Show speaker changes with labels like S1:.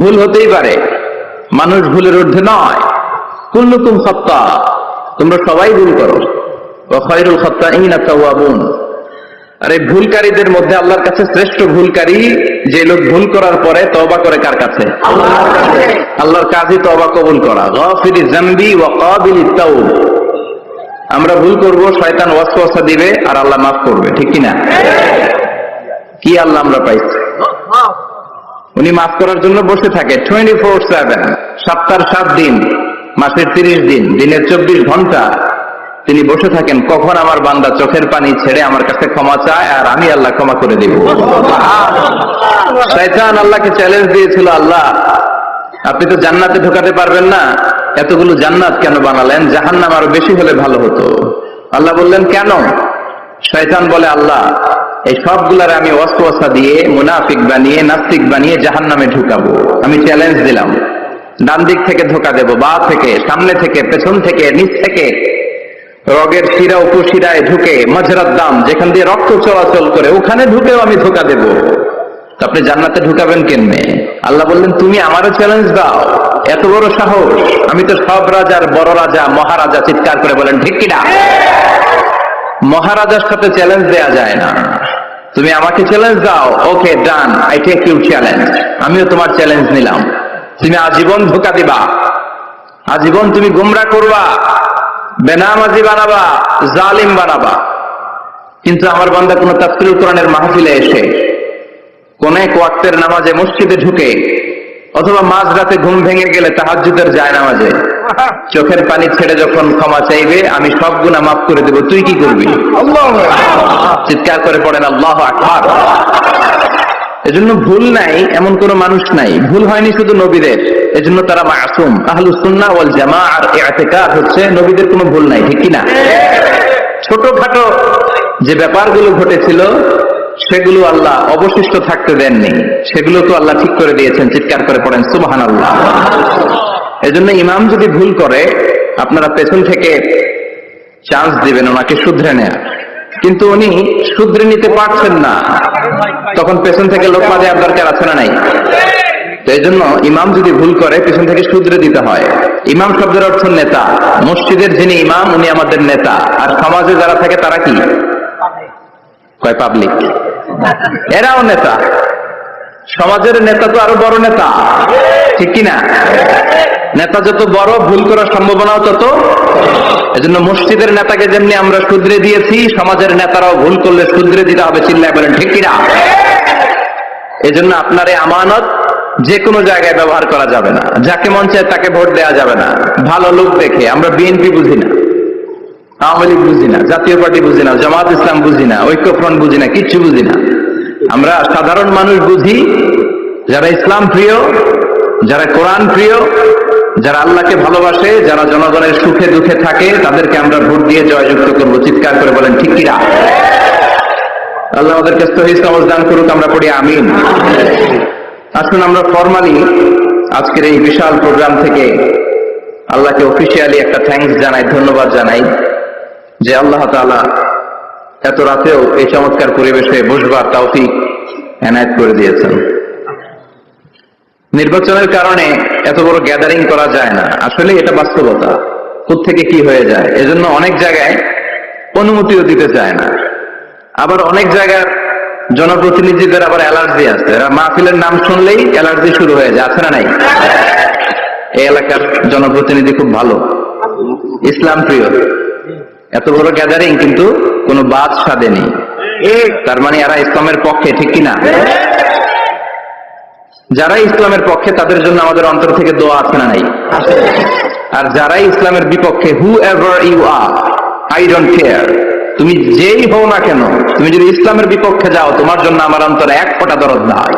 S1: ভুল হতেই পারে। মানুষ ভুলের ঊর্ধ্বে নয়। কুল্লুকুম সত্তা তোমরা সবাই ভুল করো। খয়রুল সত্তা ইন আত্মাবুন আর এই ভুলকারীদের মধ্যে আল্লাহর কাছে শ্রেষ্ঠ ভুলকারী যে লোক ভুল করার পরে তওবা করে কার কাছে? আল্লাহর কাজই তওবা কবুল করা। গফিরি জামবি ওয়া কাবিলিত তাওব। আমরা ভুল করব শয়তান ওয়াসওয়াসা দিবে আর আল্লাহ মাফ করবে ঠিক কি না কি আল্লাহ আমরা পাইছি? উনি মাফ করার জন্য বসে থাকে। টোয়েন্টি ফোর সেভেন সপ্তাহ সাত দিন, মাসের তিরিশ দিন, দিনের চব্বিশ ঘণ্টা তিনি বসে থাকেন, কখন আমার বান্দা চোখের পানি ছেড়ে আমার কাছে ক্ষমা চায় আর আমি আল্লাহ ক্ষমা করে দিব? শয়তান আল্লাহকে চ্যালেঞ্জ দিয়েছিল, আল্লাহ, আপনি তো জান্নাতে ঢোকাতে পারবেন না। এতগুলো জান্নাত কেন বানালেন? জাহান্নাম আরও বেশি হলে ভালো হতো। আল্লাহ বললেন, কেন? শয়তান বলে, আল্লাহ এই সবগুলার আমি অস্ত্রসা দিয়ে মুনাফিক বানিয়ে, নাস্তিক বানিয়ে জাহান নামে ঢুকাবো। আমি চ্যালেঞ্জ দিলাম। ডান দিক থেকে ধোকা দেব, বা থেকে, সামনে থেকে, পেছন থেকে, নিচ থেকে। রগের শিরা, উপশিরায় ঢুকে মজরার দাম, যেখান দিয়ে রক্ত চলাচল করে, ওখানে ঢুকেও আমি ধোকা দেব। আপনি জান্নাতে ঢুকাবেন কেনমে আল্লাহ বললেন, তুমি আমারও চ্যালেঞ্জ দাও। এত বড় সাহস। আমি তো সব রাজার বড় রাজা, মহারাজা চিৎকার করে বলেন, ঠিক কিনা মহারাজার সাথে চ্যালেঞ্জ দেয়া যায় না। তুমি আমাকে চ্যালেঞ্জ দাও। Okay done I take you challenge আমিও তোমার চ্যালেঞ্জ নিলাম। তুমি আজীবন ধোকা দিবা। আজীবন তুমি গুমরা করবা। বেনামাজি বানাবা। জালিম বানাবা। কিন্তু আমার বান্দা কোন তাফসিরুল কোরআনের মাহফিলে এসে কোন এক ওয়াক্তের নামাজে মসজিদে ঢুকে অথবা মাঝ রাতে ঘুম ভেঙে গেলে তাহাজ্জুদের যায় নামাজে চোখের পানি ছেড়ে যখন ক্ষমা চাইবে আমি সব গুণা মাফ করে দেব। তুই কি করবি? চিৎকার করে পড়েন আল্লাহ আকবার। এজন্য ভুল নাই এমন কোন মানুষ নাই। ভুল হয়নি শুধু নবীদের। এজন্য তারা মাসুম। আহলুসুন্নাহ ওয়াল জামা আর ইআতিকাদ হচ্ছে নবীদের কোনো ভুল নাই ঠিক কি না ছোটখাটো যে ব্যাপারগুলো ঘটেছিল সেগুলো আল্লাহ অবশিষ্ট থাকতে দেননি। সেগুলো তো আল্লাহ ঠিক করে দিয়েছেন চিৎকার করে পড়েন সুবাহান আল্লাহ এজন্য ইমাম যদি ভুল করে, আপনারা পেছন থেকে চান্স দিবেন ওনাকে শুধরে নেয়া কিন্তু উনি শুধরে নিতে পারছেন না। তখন পেছন থেকে লোক মাঝে আপনার দরকার আছে না নাই? এই জন্য ইমাম যদি ভুল করে, পেছন থেকে শুধরে দিতে হয়। ইমাম শব্দের অর্থ নেতা। মসজিদের যিনি ইমাম, উনি আমাদের নেতা। আর সমাজে যারা থাকে, তারা কি? কয় পাবলিক এরাও নেতা। সমাজের নেতা তো আরও বড় নেতা। ঠিক কিনা? নেতা যত বড়, ভুল করার সম্ভাবনাও তত। এজন্য মসজিদের নেতাকে যেমনি আমরা শুধরে দিয়েছি, সমাজের নেতারাও ভুল করলে শুধরে দিতে হবে, চিল্লায় বলেন, ঠিক কিনা? এজন্য আপনার এই আমানত যে কোনো জায়গায় ব্যবহার করা যাবে না। যাকে মন চায় তাকে ভোট দেওয়া যাবে না। ভালো লোক দেখে, আমরা বিএনপি বুঝি না, আওয়ামী লীগ বুঝি না, জাতীয় পার্টি বুঝি না, জামাত ইসলাম বুঝি না, ঐক্যফ্রন্ট বুঝি না, কিচ্ছু বুঝি না। আমরা সাধারণ মানুষ বুঝি, যারা ইসলাম প্রিয়, যারা কোরআন প্রিয় যারা আল্লাহকে ভালোবাসে, যারা জনগণের সুখে দুঃখে থাকে, তাদেরকে আমরা ভোট দিয়ে জয়যুক্ত করব। চিৎকার করে বলেন, ঠিক কিনা আল্লাহ আমাদেরকে সহি সমাজ দান করুক, আমরা পড়ি আমিন। আসুন আমরা ফর্মালি আজকের এই বিশাল প্রোগ্রাম থেকে আল্লাহকে অফিসিয়ালি একটা থ্যাঙ্কস জানাই, ধন্যবাদ জানাই যে আল্লাহ তাআলা এত রাতেও এই চমৎকার পরিবেশে বসবার তৌফিক এনায়েত করে দিয়েছেন। নির্বাচনের কারণে এত বড় গ্যাদারিং করা যায় না। আসলে এটা বাস্তবতা। থেকে কি হয়ে যায়? এজন্য অনেক জায়গায় অনুমতিও দিতে চায় না। আবার অনেক জায়গার জনপ্রতিনিধিদের আবার অ্যালার্জি আছে। এরা মাহফিলের নাম শুনলেই অ্যালার্জি শুরু হয়ে যায়। আছে না নাই? এই এলাকার জনপ্রতিনিধি খুব ভালো। ইসলাম প্রিয়। এত বড় গ্যাদারিং কিন্তু কোনো বাদ সাধেনি তার মানে এরা ইসলামের পক্ষে, ঠিক কিনা? যারা ইসলামের পক্ষে, তাদের জন্য আমাদের অন্তর থেকে দোয়া আছে না নাই? আর যারাই ইসলামের বিপক্ষে whoever you are I don't care তুমি যেই হও না কেন, তুমি যদি ইসলামের বিপক্ষে যাও, তোমার জন্য আমার অন্তর এক ফোটা দরদ নাই।